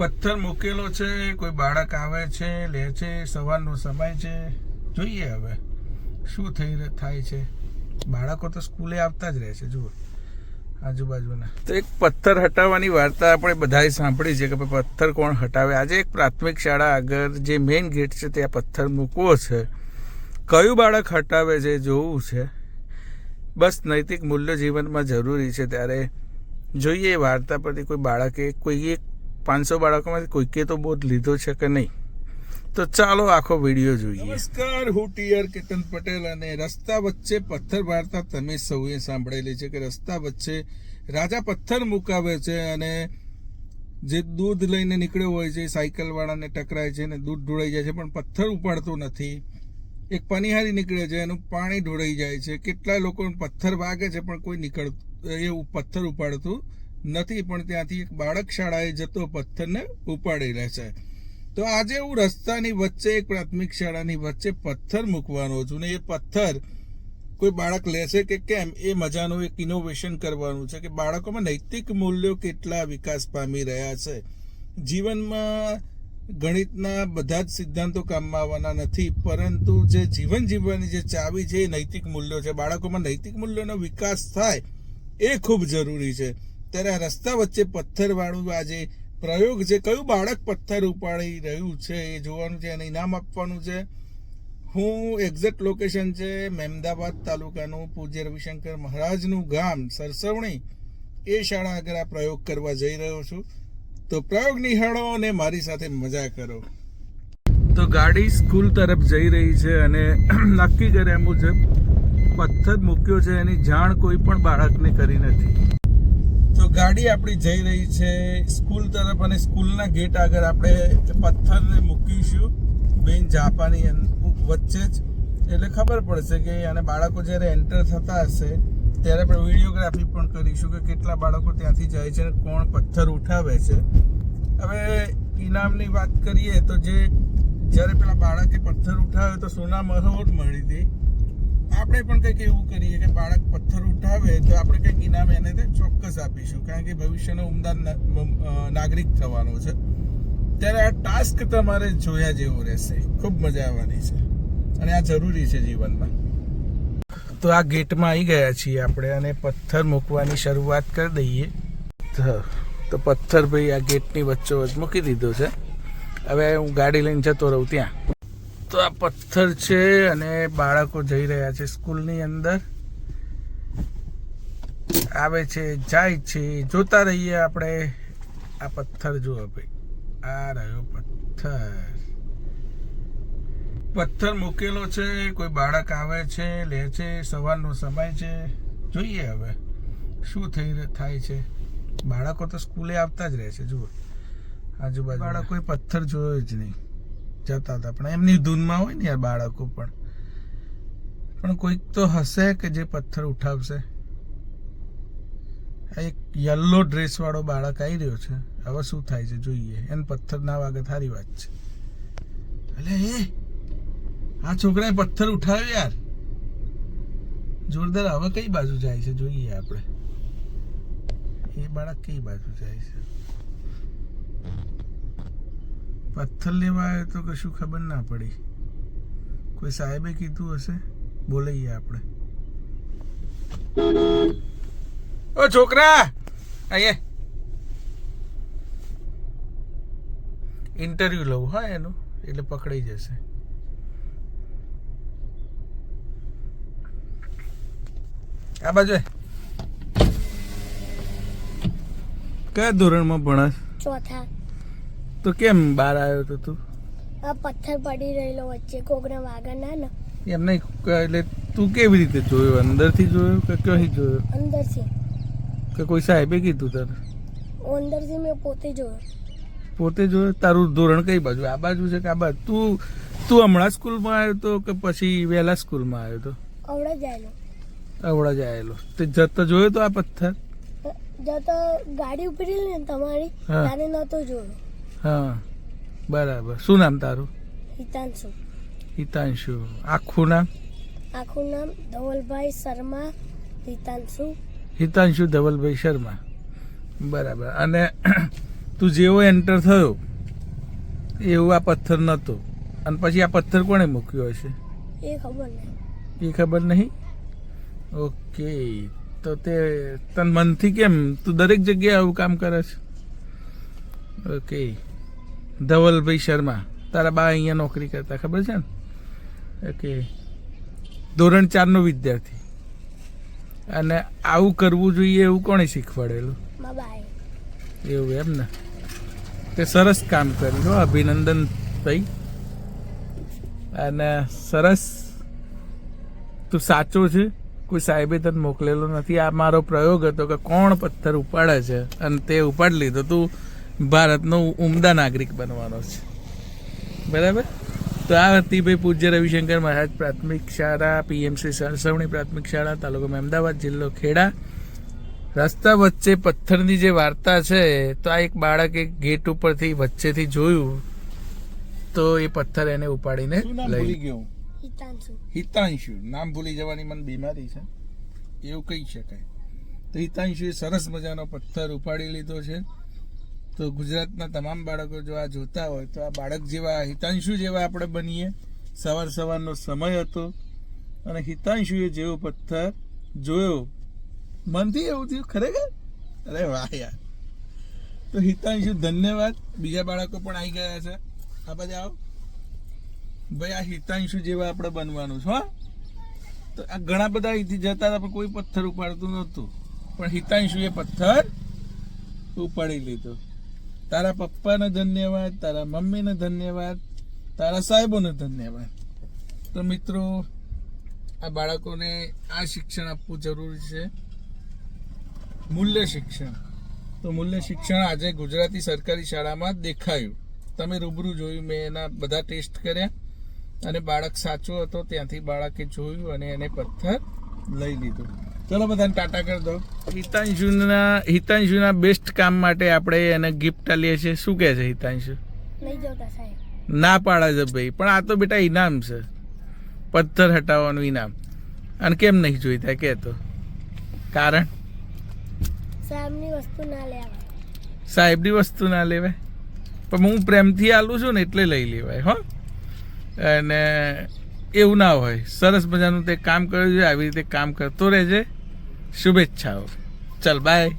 પથ્થર મૂકેલો છે, કોઈ બાળક આવે છે, લે છે, સવારનો સમય છે. જોઈએ હવે શું થઈ થાય છે. બાળકો તો સ્કૂલે આવતા જ રહે છે, જુઓ. આજુબાજુના. તો એક પથ્થર હટાવવાની વાર્તા આપણે બધાએ સાંભળી છે કે પથ્થર કોણ હટાવે? આજે એક પ્રાથમિક શાળા આગળ જે મેઇન ગેટ છે ત્યાં પથ્થર મૂકવો છે. કયું બાળક હટાવે છે જોવું છે. બસ નૈતિક મૂલ્ય જીવનમાં જરૂરી છે. ત્યારે જોઈએ વાર્તા પરથી કોઈ બાળકે કોઈ એક પાંચસો બાળકોમાંથી કોઈકે તો બોધ લીધો છે કે નહીં? તો ચાલો આખો વીડિયો જોઈએ. નમસ્કાર, હું ટીઆર કેતન પટેલ અને રસ્તા વચ્ચે પથ્થર વાર્તા તમે સૌએ સાંભળેલી છે કે રસ્તા વચ્ચે રાજા પથ્થર મુકાવે છે અને જે દૂધ લઈને નીકળ્યો હોય છે, સાયકલવાળાને ટકરાય છે અને દૂધ ઢોળાઈ જાય છે, પણ પથ્થર ઉપાડતો નથી. એક પનિહારી નીકળે છે, એનું પાણી ઢોળાઈ જાય છે. કેટલાય લોકો પથ્થર વાગે છે, પણ કોઈ નીકળ એ પથ્થર ઉપાડતું નથી, પણ ત્યાંથી એક બાળક શાળાએ જતો પથ્થરને ઉપાડી છે. તો આજે હું રસ્તાની વચ્ચે, એક પ્રાથમિક શાળાની વચ્ચે પથ્થર મૂકવાનો છું ને એ પથ્થર કોઈ બાળક લેશે કે કેમ, એ મજાનું એક ઇનોવેશન કરવાનું છે કે બાળકોમાં નૈતિક મૂલ્યો કેટલા વિકાસ પામી રહ્યા છે. જીવનમાં ગણિતના બધા જ સિદ્ધાંતો કામમાં આવવાના નથી, પરંતુ જે જીવન જીવવાની જે ચાવી છે એ નૈતિક મૂલ્યો છે. બાળકોમાં નૈતિક મૂલ્યોનો વિકાસ થાય એ ખૂબ જરૂરી છે. ત્યારે રસ્તા વચ્ચે પથ્થરવાળું આજે પ્રયોગ છે. કયું બાળક પથ્થર ઉપાડી રહ્યું છે એ જોવાનું છે એને ઇનામ આપવાનું છે. હું એક્ઝેક્ટ લોકેશન છે મહેમદાબાદ તાલુકાનું પૂજ્ય રવિશંકર મહારાજનું ગામ સરસવણી એ શાળા આગળ આ પ્રયોગ કરવા જઈ રહ્યો છું. તો પ્રયોગ નિહાળો અને મારી સાથે મજા કરો. તો ગાડી સ્કૂલ તરફ જઈ રહી છે અને નક્કી કર્યા મુજબ પથ્થર મૂક્યો છે. એની જાણ કોઈ પણ બાળકને કરી નથી. ગાડી આપણી જઈ રહી છે સ્કૂલ તરફ અને સ્કૂલના ગેટ આગળ આપણે પથ્થરને મૂકીશું. બેન જાપાની વચ્ચે જ. એટલે ખબર પડશે કે અને બાળકો જ્યારે એન્ટર થતા હશે, ત્યારે આપણે વિડીયોગ્રાફી પણ કરીશું કે કેટલા બાળકો ત્યાંથી જાય છે અને કોણ પથ્થર ઉઠાવે છે. હવે ઇનામની વાત કરીએ તો જે જ્યારે પેલા બાળકે પથ્થર ઉઠાવે તો સોના મહોર મળી હતી આપણે પણ કંઈક એવું કરીએ કે બાળક પથ્થર ઉઠાવે તો આપણે કંઈક ઇનામ એને તે ચોક્કસ આપીશું. કારણ કે ભવિષ્યનો ઉમદા નાગરિક થવાનો છે. ત્યારે આ ટાસ્ક તમારે જોયા જેવું રહેશે. ખૂબ મજા આવવાની છે. અને આ જરૂરી છે જીવનમાં. તો આ ગેટમાં આવી ગયા છીએ આપણે અને પથ્થર મૂકવાની શરૂઆત કરી દઈએ. તો- પથ્થર ભાઈ આ ગેટની વચ્ચોવચ મૂકી દીધો છે. હવે હું ગાડી લઈને જતો રહું ત્યાં. તો આ પથ્થર છે અને બાળકો જઈ રહ્યા છે સ્કૂલની અંદર. આવે છે, જાય છે, જોતા રહીએ આપણે. આ પથ્થર જુઓ ભાઈ. આ રહ્યો પથ્થર. પથ્થર મૂકેલો છે, કોઈ બાળક આવે છે, લે છે, સવારનો સમય છે. જોઈએ હવે શું થઈ થાય છે. બાળકો તો સ્કૂલે આવતા જ રહે છે, જુઓ. આજુબાજુ બાળકોએ પથ્થર જોયો જ નહીં. જતા હતા. પણ એમની ધૂનમાં હોય ને યાર બાળકો પણ. પણ કોઈક તો હશે કે જે પથ્થર ઉઠાવશે? એક યલો ડ્રેસ વાળો બાળક આવી રહ્યો છે. હવે શું થાય છે? જોઈએ. એને પથ્થર ના વાગે સારી વાત છે. એટલે એ! આ છોકરાએ પથ્થર ઉઠાવ્યો યાર. જોરદાર. હવે કઈ બાજુ જાય છે? જોઈએ આપણે. એ બાળક કઈ બાજુ જાય છે? પથ્થર લેવા આવ્યો તો કશું ખબર ના પડી. કોઈ સાહેબે કીધું હશે? બોલાઈએ આપણે. ઓ છોકરા! અહીંયા. ઇન્ટરવ્યુ લઉં હા એનું. એટલે પકડાઈ જશે. આ બાજુ કયા ધોરણમાં ભણાશ ચોથા. તો કેમ બહાર આવ્યો તો તું? આ પથ્થર પડી રહેલો વચ્ચે કોકના વાગા ના ને? એમ નહીં એટલે તું કેવી રીતે જોયો? અંદરથી જોયો કે ક્યાંથી જોયો? અંદરથી. કે કોઈ સાહેબે કીધું તને? અંદરથી મેં પોતે જોયો. પોતે જોયો? તારું ધોરણ કઈ બાજુ? આ બાજુ છે કે આ બાજુ? તું તું હમણાં સ્કૂલમાં આવ્યો તો કે પછી વહેલા સ્કૂલમાં આવ્યો તો? અવડા જ આવેલો અવડા જ આવેલો તે જતો જોયો તો આ પથ્થર? જતો ગાડી ઉપરી ને તમારી. ત્યારે નતો જોયો. હા બરાબર. શું નામ તારું? હિતાંશુ. હિતાંશુ. આખું નામ? આખું નામ ધવલભાઈ શર્મા હિતાંશુ. હિતાંશુ ધવલભાઈ શર્મા. બરાબર. અને તું જેવો એન્ટર થયો એવું આ પથ્થર નહોતો. અને પછી આ પથ્થર કોણે મૂક્યો હશે? એ ખબર નહીં. એ ખબર નહીં? ઓકે તો તે તન મનથી કેમ? તું દરેક જગ્યાએ આવું કામ કરે છે? ઓકે ધવલભાઈ શર્મા. તારા બા અહીંયા નોકરી કરતા ખબર છે ને? ઓકે. ધોરણ ચારનો વિદ્યાર્થી. અને આવું કરવું જોઈએ એવું કોણે શીખવાડેલું? એવું એમ ને? તે સરસ કામ કર્યું અભિનંદન ભાઈ અને સરસ. તું સાચો છે? કોઈ સાહેબે તને મોકલેલો નથી. આ મારો પ્રયોગ હતો કે કોણ પથ્થર ઉપાડે છે અને તે ઉપાડી લીધો. તું ભારતનો ઉમદા નાગરિક બનવાનો છે. બરાબર? તો આ હતી ભાઈ પૂજ્ય રવિશંકર મહારાજ પ્રાથમિક શાળા પીએમસી સરસવણી પ્રાથમિક શાળા તાલુકો અમદાવાદ જિલ્લો ખેડા. રસ્તા વચ્ચે પથ્થરની જે વાર્તા છે તો આ એક બાળકે ગેટ ઉપરથી વચ્ચેથી જોયું તો એ પથ્થર એને ઉપાડીને લઈ ગયો હિતાંશુ. હિતાંશુ. નામ ભૂલી જવાની મને બીમારી છે. એવું કહી શકાય. તો હિતાંશુએ સરસ મજાનો પથ્થર ઉપાડી લીધો છે. તો ગુજરાતના તમામ બાળકો જો આ જોતા હોય તો આ બાળક જેવા, હિતાંશુ જેવા આપણે બનીએ. સવાર સવારનો સમય હતો અને હિતાંશુએ જેવો પથ્થર જોયો. મનથી એવું થયું, ખરેખર? અરે વાહ યાર. તો હિતાંશુ, ધન્યવાદ. બીજા બાળકો પણ આવી ગયા છે. આ બધા આવો. ભાઈ, આ હિતાંશુ જેવા આપણે બનવાનું છે, હા. તો આ ઘણા બધા અહીંથી જતા હતા, પણ કોઈ પથ્થર ઉપાડતું નહોતું. પણ હિતાંશુએ પથ્થર ઉપાડી લીધો. તારા પપ્પાને ધન્યવાદ, તારા મમ્મીને ધન્યવાદ, તારા સાહેબોને ધન્યવાદ. તો મિત્રો, આ બાળકોને આ શિક્ષણ આપવું જરૂરી છે. મૂલ્ય શિક્ષણ. તો મૂલ્ય શિક્ષણ આજે ગુજરાતી સરકારી શાળામાં દેખાયું. તમે રૂબરૂ જોયું, મેં એના બધા ટેસ્ટ કર્યા. અને બાળક સાચો હતો, ત્યાંથી બાળકે જોયું અને એને પથ્થર લઈ લીધો. ચલો બધાને ટાટા કરી દો હિતાંશુના હિતાંશુના બેસ્ટ કામ માટે આપણે એને ગિફ્ટ આલીએ છીએ. શું કહે છે હિતાંશુ? ના પાડે છે ભાઈ પણ આ તો બેટા ઇનામ છે. પથ્થર હટાવવાનું ઇનામ. અને કેમ નહીં જોઈતા કે તો? કારણ? સાહેબની વસ્તુ ના લેવાય. સાહેબની વસ્તુ ના લેવાય? પણ હું પ્રેમથી આલું છું ને એટલે લઈ લેવાય હો. અને એવું ના હોય. સરસ મજાનું તે કામ કર્યું છે આવી રીતે કામ કરતો રહેજે. શુભેચ્છાઓ. ચલ બાય